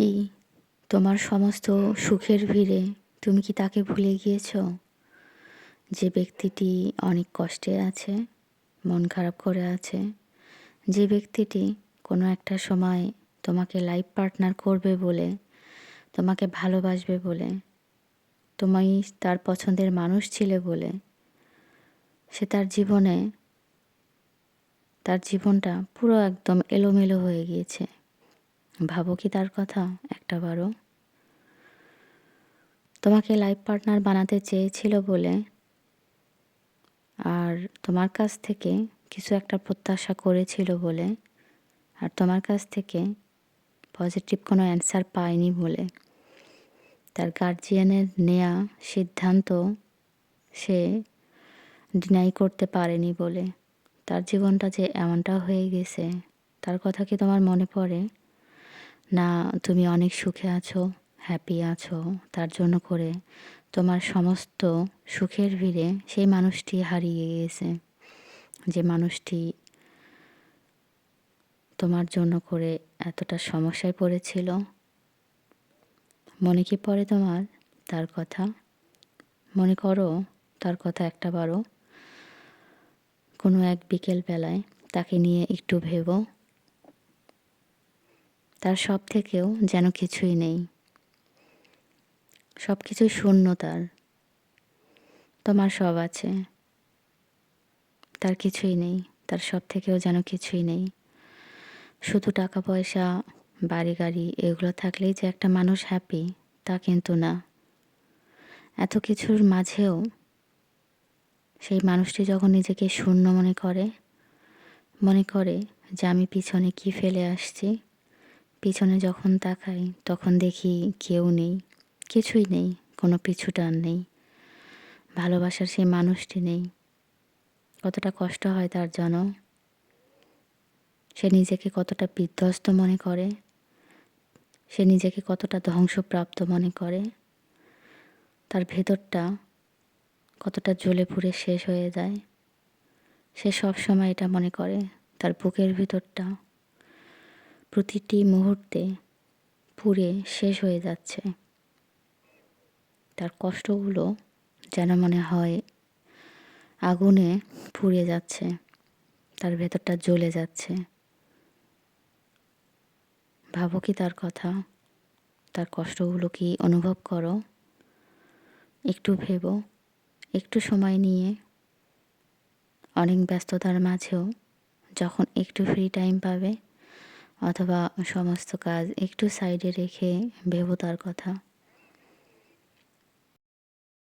কি তোমার সমস্ত সুখের ভিড়ে তুমি কি তাকে ভুলে গিয়েছ? যে ব্যক্তিটি অনেক কষ্টে আছে, মন খারাপ করে আছে, যে ব্যক্তিটি কোনো একটা সময় তোমাকে লাইফ পার্টনার করবে বলে, তোমাকে ভালোবাসবে বলে, তুমি তার পছন্দের মানুষ ছিলে বলে, সে তার জীবনে, তার জীবনটা পুরো একদম এলোমেলো হয়ে গিয়েছে। ভাবো কি তার কথা? একটা বারো। তোমাকে লাইফ পার্টনার বানাতে চেয়েছিল বলে আর তোমার কাছ থেকে কিছু একটা প্রত্যাশা করেছিল বলে আর তোমার কাছ থেকে পজিটিভ কোনো অ্যান্সার পায়নি বলে। তার গার্জিয়ানের নেয়া সিদ্ধান্ত সে ডিনাই করতে পারেনি বলে। তার জীবনটা যে এমনটা হয়ে গেছে, তার কথা কি তোমার মনে পড়ে? না, তুমি অনেক সুখে আছো হ্যাপি আছো, তার জন্য করে তোমার সমস্ত সুখের ভিড়ে সেই মানুষটি হারিয়ে গিয়েছে যে মানুষটি তোমার জন্য করে এতটা সমস্যায় পড়েছিল। মনে কি পড়ে তোমার? তার কথা। মনে করো, তার কথা একটা বারো কোনো এক বিকেল বেলায় তাকে নিয়ে একটু ভেবো। তার সব থেকেও যেন কিছুই নেই। সব কিছুই শূন্য তার। তোমার সব আছে। তার কিছুই নেই। তার সব থেকেও যেন কিছুই নেই। শুধু টাকা, পয়সা, বাড়ি, গাড়ি, এগুলো থাকলেই যে একটা মানুষ হ্যাপি তা কিন্তু না। এত কিছুর মাঝেও সেই মানুষটি যখন নিজেকে শূন্য মনে করে মনে করে যে আমি পিছনে কি ফেলে আসছি পিছনে যখন তাকাই, তখন দেখি কেউ নেই, কিছুই নেই, কোনো পিছুটান নেই। ভালোবাসার সেই মানুষটি নেই। কতটা কষ্ট হয় তার জন্য সে নিজেকে কতটা বিধ্বস্ত মনে করে। সে নিজেকে কতটা ধ্বংসপ্রাপ্ত মনে করে। তার ভেতরটা কতটা জ্বলে পুড়ে শেষ হয়ে যায়। সে সব সময় এটা মনে করে। তার বুকের ভিতরটা প্রতিটি মুহূর্তে পুড়ে শেষ হয়ে যাচ্ছে। তার কষ্টগুলো যেন মনে হয় আগুনে পুড়ে যাচ্ছে, তার ভেতরটা জ্বলে যাচ্ছে। ভাবো কি তার কথা? তার কষ্টগুলো কি অনুভব করো? একটু ভেবো, একটু সময় নিয়ে। অনেক ব্যস্ততার মাঝেও যখন একটু ফ্রি টাইম পাবে অথবা সমস্ত কাজ একটু সাইডে রেখে ভেবো তার কথা।